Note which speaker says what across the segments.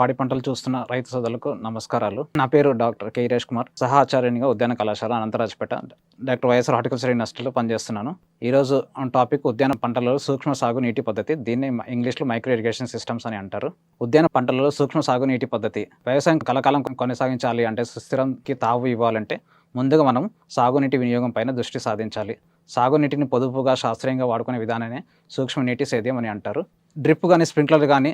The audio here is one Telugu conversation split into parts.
Speaker 1: పాడి పంటలు చూస్తున్న రైతు సోదరులకు నమస్కారాలు. నా పేరు డాక్టర్ కె వీరేష్ కుమార్ సహాచార్యునిగా ఉద్యాన కళాశాల అనంతరాజపేట. డాక్టర్ వైఎస్ఆర్ హార్టికల్చర్ యూనివర్సిటీలో పనిచేస్తున్నాను. ఈ రోజు టాపిక్ ఉద్యాన పంటలలో సూక్ష్మ సాగు నీటి పద్ధతి దీన్ని ఇంగ్లీష్లో మైక్రో ఇరిగేషన్ సిస్టమ్స్ అని అంటారు. ఉద్యాన పంటలలో సూక్ష్మ సాగు నీటి పద్ధతి వ్యవసాయం కలకాలం కొనసాగించాలి అంటే సుస్థిరంకి తావు ఇవ్వాలంటే ముందుగా మనం సాగునీటి వినియోగం పైన దృష్టి సాధించాలి. సాగునీటిని పొదుపుగా శాస్త్రీయంగా వాడుకునే విధానాన్ని సూక్ష్మ నీటి సేద్యం అని అంటారు. డ్రిప్ కానీ స్ప్రింక్లర్ కానీ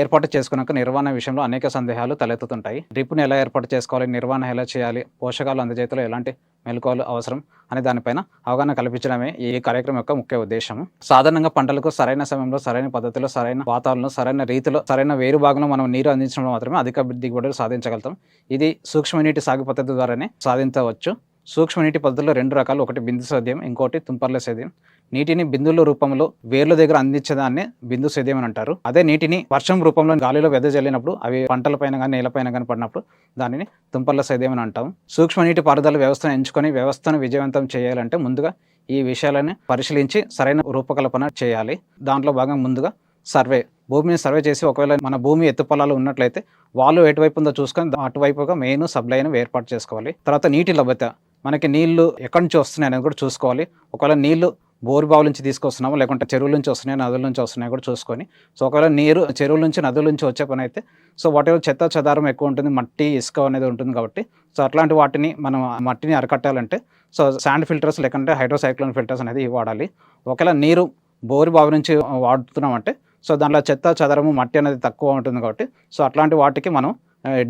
Speaker 1: ఏర్పాటు చేసుకున్నాక నిర్వహణ విషయంలో అనేక సందేహాలు తలెత్తుతుంటాయి. డ్రిప్ను ఎలా ఏర్పాటు చేసుకోవాలి? నిర్వహణ ఎలా చేయాలి? పోషకాలు అందజేతలో ఎలాంటి మెలకువలు అవసరం? అనే దానిపైన అవగాహన కల్పించడమే ఈ కార్యక్రమం యొక్క ముఖ్య ఉద్దేశం సాధారణంగా పంటలకు సరైన సమయంలో సరైన పద్ధతిలో సరైన వాతావరణంలో సరైన రీతిలో సరైన వేరు భాగంలో మనం నీరు అందించడం మాత్రమే అధిక దిగుబడులు సాధించగలుగుతాం. ఇది సూక్ష్మ నీటి సాగు పద్ధతి ద్వారానే సాధించవచ్చు. సూక్ష్మ నీటి పద్ధతిలో రెండు రకాలు ఒకటి బిందు సేద్యం ఇంకోటి తుంపర్ల సేద్యం. నీటిని బిందుల రూపంలో వేర్ల దగ్గర అందించేదాన్ని బిందు సేద్యం అని అంటారు. అదే నీటిని వర్షం రూపంలో గాలిలో వెదజల్లినప్పుడు అవి పంటలపైన కానీ నేలపైన కానీ పడినప్పుడు దానిని తుంపర్ల సేద్యం అని అంటాం సూక్ష్మ నీటి పారుదల వ్యవస్థను ఎంచుకొని వ్యవస్థను విజయవంతం చేయాలంటే ముందుగా ఈ విషయాలను పరిశీలించి సరైన రూపకల్పన చేయాలి. దాంట్లో భాగంగా ముందుగా సర్వే. భూమిని సర్వే చేసి ఒకవేళ మన భూమి ఎత్తుపొలాలు ఉన్నట్లయితే వాళ్ళు ఎటువైపు ఉందో చూసుకొని అటువైపుగా మెయిన్ సబ్లైన్ ఏర్పాటు చేసుకోవాలి. తర్వాత నీటి లభ్యత. మనకి నీళ్ళు ఎక్కడి నుంచి వస్తున్నాయి అనేది కూడా చూసుకోవాలి. ఒకవేళ నీళ్ళు బోరు బావుల నుంచి తీసుకొస్తున్నాము లేకుంటే చెరువుల నుంచి వస్తున్నాయి నదుల నుంచి వస్తున్నాయి కూడా చూసుకొని. సో ఒకవేళ నీరు చెరువుల నుంచి నదుల నుంచి వచ్చే పని అయితే సో వాటి చెత్త చెదారం ఎక్కువ ఉంటుంది మట్టి ఇసుక అనేది ఉంటుంది కాబట్టి సో అట్లాంటి వాటిని మనం మట్టిని అరకట్టాలంటే సో శాండ్ ఫిల్టర్స్ లేకుంటే హైడ్రోసైక్లోన్ ఫిల్టర్స్ అనేది వాడాలి. ఒకవేళ నీరు బోరు బావి నుంచి వాడుతున్నామంటే సో దాంట్లో చెత్త చెదరము మట్టి అనేది తక్కువ ఉంటుంది కాబట్టి సో అట్లాంటి వాటికి మనం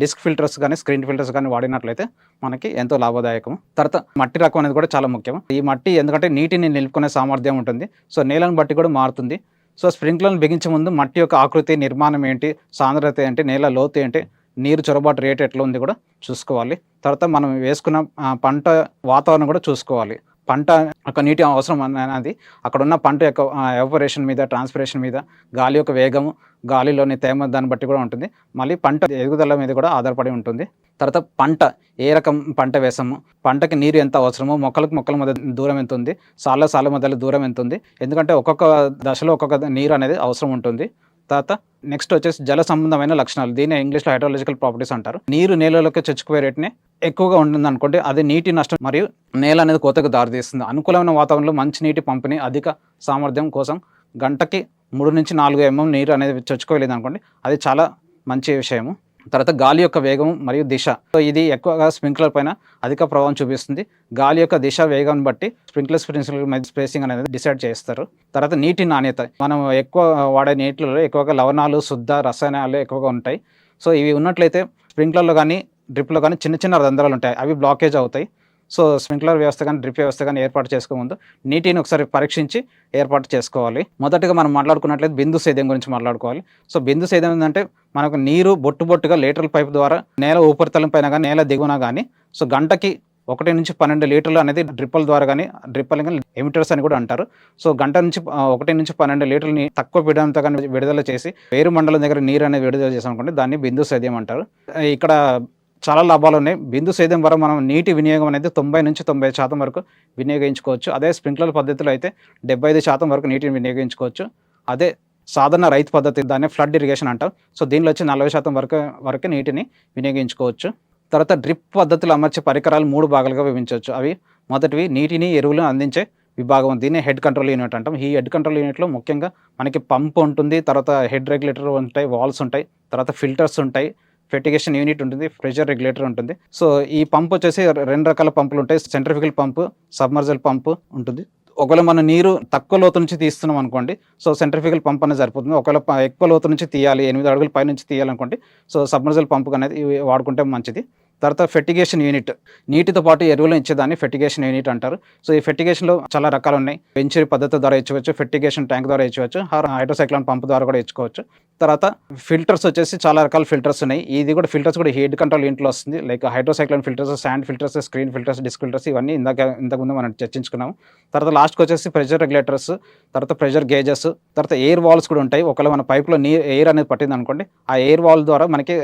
Speaker 1: డిస్క్ ఫిల్టర్స్ కానీ స్క్రీన్ ఫిల్టర్స్ కానీ వాడినట్లయితే మనకి ఎంతో లాభదాయకం తర్వాత మట్టి రకం అనేది కూడా చాలా ముఖ్యం. ఈ మట్టి ఎందుకంటే నీటిని నిలుపుకునే సామర్థ్యం ఉంటుంది. సో నేలను బట్టి కూడా మారుతుంది. సో స్ప్రింక్లర్ను బిగించే ముందు మట్టి యొక్క ఆకృతి నిర్మాణం ఏంటి సాంద్రత ఏంటి నేల లోతు ఏంటి నీరు చొరబాటు రేట్ ఎట్లా ఉంది కూడా చూసుకోవాలి. తర్వాత మనం వేసుకున్న పంట వాతావరణం కూడా చూసుకోవాలి. పంట యొక్క నీటి అవసరం అనేది అక్కడ ఉన్న పంట యొక్క ఎవపరేషన్ మీద ట్రాన్స్పిరేషన్ మీద గాలి యొక్క వేగము గాలిలోని తేమ దాన్ని బట్టి కూడా ఉంటుంది. మళ్ళీ పంట ఎదుగుదల మీద కూడా ఆధారపడి ఉంటుంది. తర్వాత పంట ఏ రకం పంట వేసాము? పంటకి నీరు ఎంత అవసరమో మొక్కలకు మొక్కల మధ్య దూరం ఎంత ఉంది? సాళ్ళ సాళ్ళ మధ్యలో దూరం ఎంత ఉంది? ఎందుకంటే ఒక్కొక్క దశలో ఒక్కొక్క నీరు అనేది అవసరం ఉంటుంది. తర్వాత నెక్స్ట్ వచ్చేసి జల సంబంధమైన లక్షణాలు. దీన్ని ఇంగ్లీష్లో హైడ్రాలజికల్ ప్రాపర్టీస్ అంటారు. నీరు నేలలోకి చొచ్చుకుపోయే రేట్ని ఎక్కువగా ఉంటుంది అనుకోండి అది నీటి నష్టం మరియు నేల అనేది కోతకు దారితీస్తుంది. అనుకూలమైన వాతావరణంలో మంచి నీటి పంపిణీ అధిక సామర్థ్యం కోసం గంటకి మూడు నుంచి నాలుగు ఎంఎం నీరు అనేది చొచ్చుకోలేదు అనుకోండి అది చాలా మంచి విషయము. తర్వాత గాలి యొక్క వేగం మరియు దిశ. సో ఇది ఎక్కువగా స్ప్రింక్లర్ పైన అధిక ప్రభావం చూపిస్తుంది. గాలి యొక్క దిశ వేగం బట్టి స్ప్రింక్లర్ స్ప్రింక్లర్ మధ్య స్పేసింగ్ అనేది డిసైడ్ చేస్తారు. తర్వాత నీటి నాణ్యత. మనం ఎక్కువ వాడే నీటిలో ఎక్కువగా లవణాలు శుద్ధ రసాయనాలు ఎక్కువగా ఉంటాయి. సో ఇవి ఉన్నట్లయితే స్ప్రింక్లర్లో కానీ డ్రిప్లో కానీ చిన్న చిన్న రంధ్రాలు ఉంటాయి. అవి బ్లాకేజ్ అవుతాయి. సో స్ప్రింక్లర్ వ్యవస్థ కానీ డ్రిప్ వ్యవస్థ కానీ ఏర్పాటు చేసుకోముందు నీటిని ఒకసారి పరీక్షించి ఏర్పాటు చేసుకోవాలి. మొదటగా మనం మాట్లాడుకున్నట్లయితే బిందు సేద్యం గురించి మాట్లాడుకోవాలి. సో బిందు సేద్యం ఏంటంటే మనకు నీరు బొట్టు బొట్టుగా లీటర్ల పైప్ ద్వారా నేల ఉపరితలం పైన కానీ నేల దిగున కానీ సో గంటకి ఒకటి నుంచి పన్నెండు లీటర్లు అనేది డ్రిప్పుల ద్వారా కానీ డ్రిప్పల్ కానీ ఎమిటర్స్ అని కూడా అంటారు. సో గంట నుంచి ఒకటి నుంచి పన్నెండు లీటర్లని తక్కువ పీడనంతో కానీ విడుదల చేసి వేరు మండలం దగ్గర నీరు అనేది విడుదల చేసాం అనుకోండి దాన్ని బిందు సేద్యం అంటారు. ఇక్కడ చాలా లాభాలు ఉన్నాయి. బిందు సేద్యం వరకు మనం నీటి వినియోగం అనేది తొంభై నుంచి తొంభై శాతం వరకు వినియోగించుకోవచ్చు. అదే స్ప్రింక్లర్ పద్ధతిలో అయితే డెబ్బై ఐదు శాతం వరకు నీటిని వినియోగించుకోవచ్చు. అదే సాధారణ రైతు పద్ధతి దాన్ని ఫ్లడ్ ఇరిగేషన్ అంటాం. సో దీనిలో వచ్చి నలభై శాతం వరకు వరకు నీటిని వినియోగించుకోవచ్చు. తర్వాత డ్రిప్ పద్ధతిలో అమర్చే పరికరాలు మూడు భాగాలుగా విభజించవచ్చు. అవి మొదటివి నీటిని ఎరువులు అందించే విభాగం. దీన్ని హెడ్ కంట్రోల్ యూనిట్ అంటాం. ఈ హెడ్ కంట్రోల్ యూనిట్లో ముఖ్యంగా మనకి పంప్ ఉంటుంది. తర్వాత హెడ్ రెగ్యులేటర్ ఉంటాయి వాల్స్ ఉంటాయి. తర్వాత ఫిల్టర్స్ ఉంటాయి. ఫెటిగేషన్ యూనిట్ ఉంటుంది ప్రెషర్ రెగ్యులేటర్ ఉంటుంది. సో ఈ పంప్ వచ్చేసి రెండు రకాల పంపులు ఉంటాయి. సెంట్రిఫికల్ పంపు సబ్మర్జల్ పంపు ఉంటుంది. ఒకవేళ మనం నీరు తక్కువ లోతు నుంచి తీస్తున్నాం అనుకోండి సో సెంట్రిఫికల్ పంప్ అనేది సరిపోతుంది. ఒకవేళ ప- ఎక్కువ లోతు నుంచి తీయాలి ఎనిమిది అడుగుల పై నుంచి తీయాలనుకోండి సో సబ్మర్జల్ పంపు అనేది ఇవి వాడుకుంటే మంచిది. తర్వాత ఫెటిగేషన్ యూనిట్ నీటితో పాటు ఎరువులు ఇచ్చేదాన్ని ఫెటిగేషన్ యూనిట్ అంటారు. సో ఈ ఫెటిగేషన్లో చాలా రకాలు ఉన్నాయి. వెంచరీ పద్ధతి ద్వారా ఇచ్చవచ్చు ఫెటిగేషన్ ట్యాంక్ ద్వారా ఇచ్చవచ్చు హైడ్రోసైక్లాన్ పంప్ ద్వారా కూడా ఇచ్చుకోవచ్చు. తర్వాత ఫిల్టర్స్ వచ్చేసి చాలా రకాల ఫిల్టర్స్ ఉన్నాయి. ఇది కూడా ఫిల్టర్స్ కూడా హెడ్ కంట్రోల్ ఇంట్లో వస్తుంది. Like hydrocyclone filters sand filters screen filters disc filters ఇవన్నీ ఇందాక ఇంతకుముందు మనం చర్చించుకున్నాము. తర్వాత లాస్ట్కి వచ్చేసి ప్రెషర్ రెగ్యులేటర్స్ తర్వాత ప్రెషర్ గేజెస్ తర్వాత ఎయిర్ వాల్స్ కూడా ఉంటాయి. ఒకవేళ మన పైప్లో నీ ఎయిర్ అనేది పట్టింది అనుకోండి ఆ ఎయిర్ వాల్ ద్వారా మనకి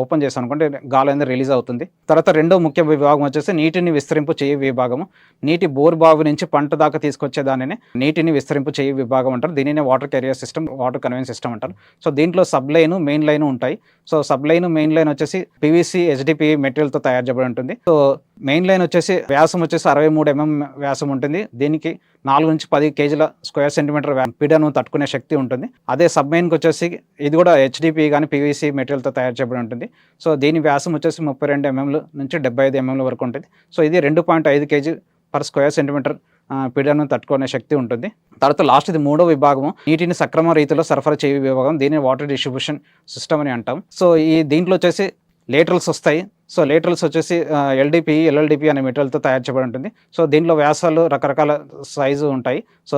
Speaker 1: ఓపెన్ చేస్తాం అనుకోండి గాలి అనేది రిలీజ్ అవుతుంది. తర్వాత రెండో ముఖ్య విభాగం వచ్చేసి నీటిని విస్తరింపు చేయి విభాగము. నీటి బోర్ బావి నుంచి పంట దాకా తీసుకొచ్చే దానిని నీటిని విస్తరింపు చేయ విభాగం అంటారు. దీనినే water carrier system water conveyance system అంటారు. సో దీంట్లో సబ్ లైన్ మెయిన్ లైన్ ఉంటాయి. So sub line main line వచ్చేసి పివిసి హెచ్డిపి మెటీరియల్తో తయారు చేయబడి ఉంటుంది. సో మెయిన్ లైన్ వచ్చేసి వ్యాసం వచ్చేసి అరవై మూడు ఎంఎం వ్యాసం ఉంటుంది. దీనికి నాలుగు నుంచి పది కేజీల స్క్వేర్ సెంటీమీటర్ వ్యా- పీడను తట్టుకునే శక్తి ఉంటుంది. అదే సబ్ మెయిన్కి వచ్చేసి ఇది కూడా హెచ్డిపి కానీ పివిసి మెటీరియల్తో తయారు చేయబడి ఉంటుంది. సో దీని వ్యాసం వచ్చేసి ముప్పై రెండు ఎంఎంల నుంచి డెబ్బై ఐదు ఎంఎంల వరకు ఉంటుంది. సో ఇది రెండు పాయింట్ ఐదు కేజీ పర్ స్క్వేర్ సెంటీమీటర్ పీడనం తట్టుకునే శక్తి ఉంటుంది. తర్వాత లాస్ట్ ఇది మూడో విభాగము. నీటిని సక్రమ రీతిలో సరఫరా చేయు విభాగం. దీన్ని వాటర్ డిస్ట్రిబ్యూషన్ సిస్టమ్ అని అంటాం. సో ఈ దీంట్లో వచ్చేసి లేటరల్స్ వస్తాయి. సో లేటరల్స్ వచ్చేసి ఎల్డిపి ఎల్ఎల్డిపి అనే మెటీరియల్తో తయారు చేయబడి ఉంటుంది. సో దీనిలో వ్యాసాలు రకరకాల సైజు ఉంటాయి. సో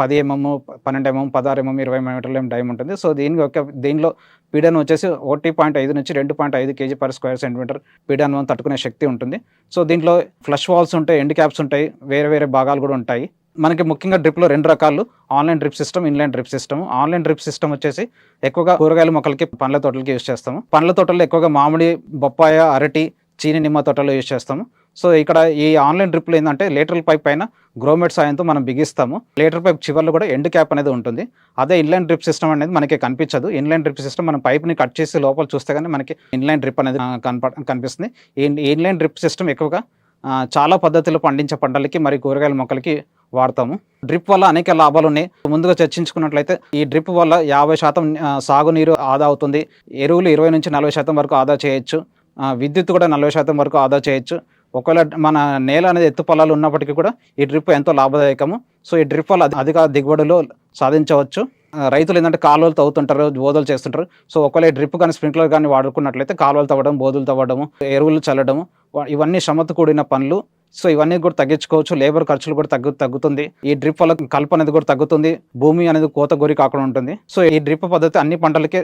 Speaker 1: పది ఎంఎం పన్నెండు ఎంఎం పదహారు ఎంఎం ఇరవై మీటర్ల డైమ్ ఉంటుంది. సో దీని యొక్క దీనిలో పీడన్ వచ్చేసి ఒకటి పాయింట్ ఐదు నుంచి రెండు పాయింట్ ఐదు కేజీ పర్ స్క్వేర్ సెంటీమీటర్ పీడనం తట్టుకునే శక్తి ఉంటుంది. సో దీంట్లో ఫ్లష్ వాల్స్ ఉంటాయి ఎండ్ క్యాప్స్ ఉంటాయి వేరే వేరే భాగాలు కూడా ఉంటాయి. మనకి ముఖ్యంగా డ్రిప్లో రెండు రకాలు. Online drip system inline drip system. Online drip system వచ్చేసి ఎక్కువగా కూరగాయల మొక్కలకి పండ్ల తోటలకి యూస్ చేస్తాము. పండ్ల తోటల్లో ఎక్కువగా మామిడి బొప్పాయ అరటి చీని నిమ్మ తోటలో యూస్ చేస్తాము. సో ఇక్కడ ఈ ఆన్లైన్ డ్రిప్లు ఏంటంటే లీటర్ల పైప్ పైన గ్రోమెట్ సాయంతో మనం బిగిస్తాము. లీటర్ పైప్ చివర్లో కూడా ఎండ్ క్యాప్ అనేది ఉంటుంది. అదే ఇన్లైన్ డ్రిప్ సిస్టమ్ అనేది మనకి కనిపించదు. ఇన్లైన్ డ్రిప్ సిస్టమ్ మనం పైప్ని కట్ చేసి లోపల చూస్తే కానీ మనకి ఇన్లైన్ డ్రిప్ అనేది కనప కనిపిస్తుంది. ఈ ఇన్లైన్ డ్రిప్ సిస్టమ్ ఎక్కువగా చాలా పద్ధతిలో పండించే పంటలకి మరి కూరగాయల మొక్కలకి వాడతాము. డ్రిప్ వల్ల అనేక లాభాలు ఉన్నాయి. ముందుగా చర్చించుకున్నట్లయితే ఈ డ్రిప్ వల్ల యాభై శాతం సాగునీరు ఆదా అవుతుంది. ఎరువులు ఇరవై నుంచి నలభై శాతం వరకు ఆదా చేయొచ్చు. విద్యుత్ కూడా నలభై శాతం వరకు ఆదా చేయొచ్చు. ఒకవేళ మన నేల అనేది ఎత్తు పొలాలు ఉన్నప్పటికీ కూడా ఈ డ్రిప్ ఎంతో లాభదాయకము. సో ఈ డ్రిప్ వల్ల అధిక దిగుబడులు సాధించవచ్చు. రైతులు ఏంటంటే కాలువలు తవ్వుతుంటారు బోధలు చేస్తుంటారు. సో ఒకవేళ డ్రిప్ కానీ స్ప్రింక్లర్ కానీ వాడుకున్నట్లయితే కాలువలు తవ్వడం బోధులు తవ్వడము ఎరువులు చల్లడము ఇవన్నీ శ్రమతో కూడిన పనులు. సో ఇవన్నీ కూడా తగ్గించుకోవచ్చు. లేబర్ ఖర్చులు కూడా తగ్గు తగ్గుతుంది. ఈ డ్రిప్ వల్ల కలుపు అనేది కూడా తగ్గుతుంది. భూమి అనేది కోత గురి కాకుండా ఉంటుంది. సో ఈ డ్రిప్ పద్ధతి అన్ని పంటలకి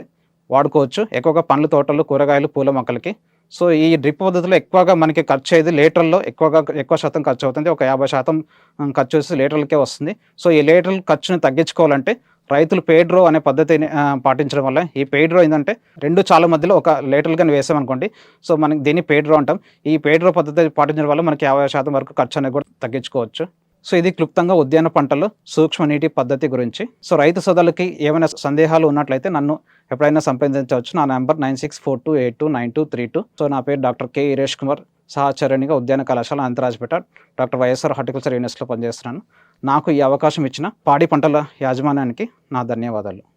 Speaker 1: వాడుకోవచ్చు. ఎక్కువగా పండ్ల తోటలు కూరగాయలు పూల మొక్కలకి. సో ఈ డ్రిప్ పద్ధతిలో ఎక్కువగా మనకి ఖర్చు అయ్యేది లీటర్లో ఎక్కువగా ఎక్కువ శాతం ఖర్చు అవుతుంది. ఒక యాభై శాతం ఖర్చు వచ్చి లీటర్లకే వస్తుంది. సో ఈ లీటర్ల ఖర్చుని తగ్గించుకోవాలంటే రైతులు పేడ్రో అనే పద్ధతిని పాటించడం వల్ల ఈ పేడ్రో ఏంటంటే రెండు చాలా మధ్యలో ఒక లీటర్లు కానీ వేసామనుకోండి సో మనకి దీన్ని పేడ్రో అంటాం. ఈ పేడ్రో పద్ధతి పాటించడం వల్ల మనకి యాభై శాతం వరకు ఖర్చు అనేది కూడా తగ్గించుకోవచ్చు. సో ఇది క్లుప్తంగా ఉద్యాన పంటలు సూక్ష్మ నీటి పద్ధతి గురించి. సో రైతు సోదరులకి ఏమైనా సందేహాలు ఉన్నట్లయితే నన్ను ఎప్పుడైనా సంప్రదించవచ్చు. నా number nine six four two eight two nine two three two. So నా పేరు డాక్టర్ కె ఈరేష్ కుమార్ సహచరణిగా ఉద్యాన కళాశాల అంతరాజపేట డాక్టర్ వైఎస్ఆర్ హార్టికల్చర్ యూనివర్సిటీలో పనిచేస్తున్నాను. నాకు ఈ అవకాశం ఇచ్చిన పాడి పంటల యాజమాన్యానికి నా ధన్యవాదాలు.